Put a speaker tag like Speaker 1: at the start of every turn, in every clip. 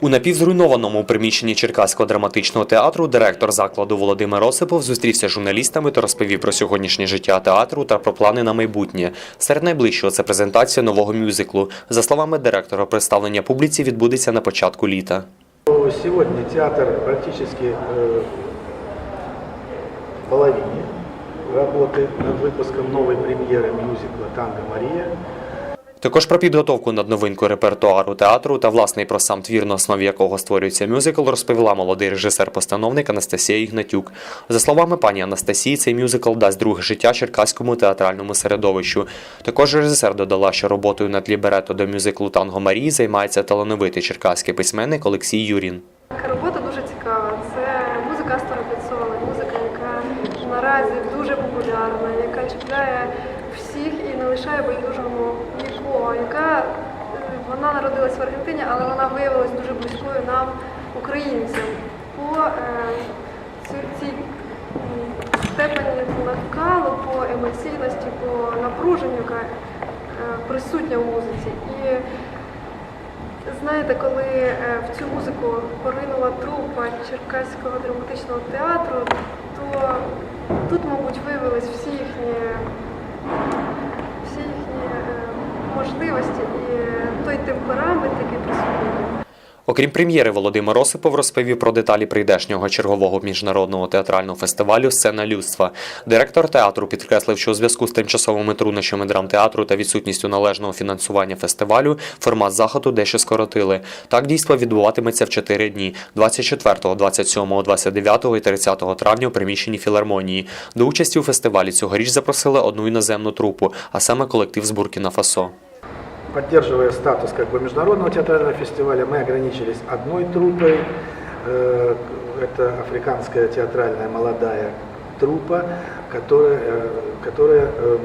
Speaker 1: У напівзруйнованому приміщенні Черкаського драматичного театру директор закладу Володимир Осипов зустрівся з журналістами та розповів про сьогоднішнє життя театру та про плани на майбутнє. Серед найближчого це презентація нового мюзиклу. За словами директора, представлення публіці відбудеться на початку літа.
Speaker 2: Сегодня театр практически э, в половине работы над выпуском новой премьеры мюзикла «Танго Мария».
Speaker 1: Також про підготовку над новинкою репертуару театру та власне і про сам твір, на основі якого створюється мюзикл, розповіла молодий режисер-постановник Анастасія Ігнатюк. За словами пані Анастасії, цей мюзикл дасть друге життя черкаському театральному середовищу. Також режисер додала, що роботою над ліберето до мюзиклу Танго Марії займається талановитий черкаський письменник Олексій Юрін.
Speaker 3: Робота дуже цікава. Це музика Астора музика, яка наразі дуже популярна, яка чіпляє всіх і не лишає байдужому нікого, яка е, вона народилась в Аргентині, але вона виявилась дуже близькою нам, українцям, по е, цій степені накалу, по емоційності, по напруженню, яка е, присутня в музиці. І Знаєте, коли е, в цю музику поринула трупа Черкаського драматичного театру, то тут, мабуть, виявились всі їхні, всі їхні е, можливості і той темперамент, який присутній.
Speaker 1: Окрім прем'єри, Володимир Осипов розповів про деталі прийдешнього чергового міжнародного театрального фестивалю Сцена людства. Директор театру підкреслив, що у зв'язку з тимчасовими труднощами драмтеатру та відсутністю належного фінансування фестивалю формат заходу дещо скоротили. Так дійство відбуватиметься в чотири дні: 24, 27, 29 і 30 травня у приміщенні філармонії. До участі у фестивалі цьогоріч запросили одну іноземну трупу, а саме колектив з Буркіна Фасо.
Speaker 2: Поддерживая статус как бы международного театрального фестиваля, мы ограничились одной труппой. Э, Это африканская театральная молодая труппа, которая, э, которая э,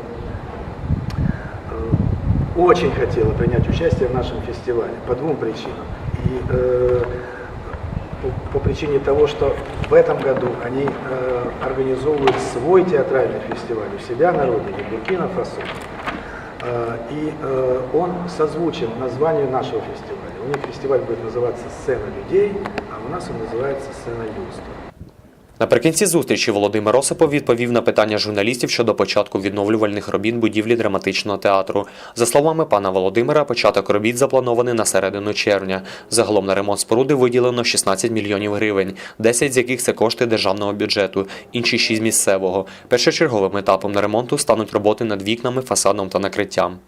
Speaker 2: очень хотела принять участие в нашем фестивале по двум причинам. И по- причине того, что в этом году они э, организовывают свой театральный фестиваль у себя на родине, Буркина Фасо. Э, И э, он созвучен названию нашего фестиваля. У них фестиваль будет называться «Сцена людей», а у нас он называется «Сцена людства».
Speaker 1: Наприкінці зустрічі Володимир Осипов відповів на питання журналістів щодо початку відновлювальних робіт будівлі драматичного театру. За словами пана Володимира, початок робіт запланований на середину червня. Загалом на ремонт споруди виділено 16 мільйонів гривень, 10 з яких це кошти державного бюджету, інші 6 місцевого. Першочерговим етапом на ремонту стануть роботи над вікнами, фасадом та накриттям.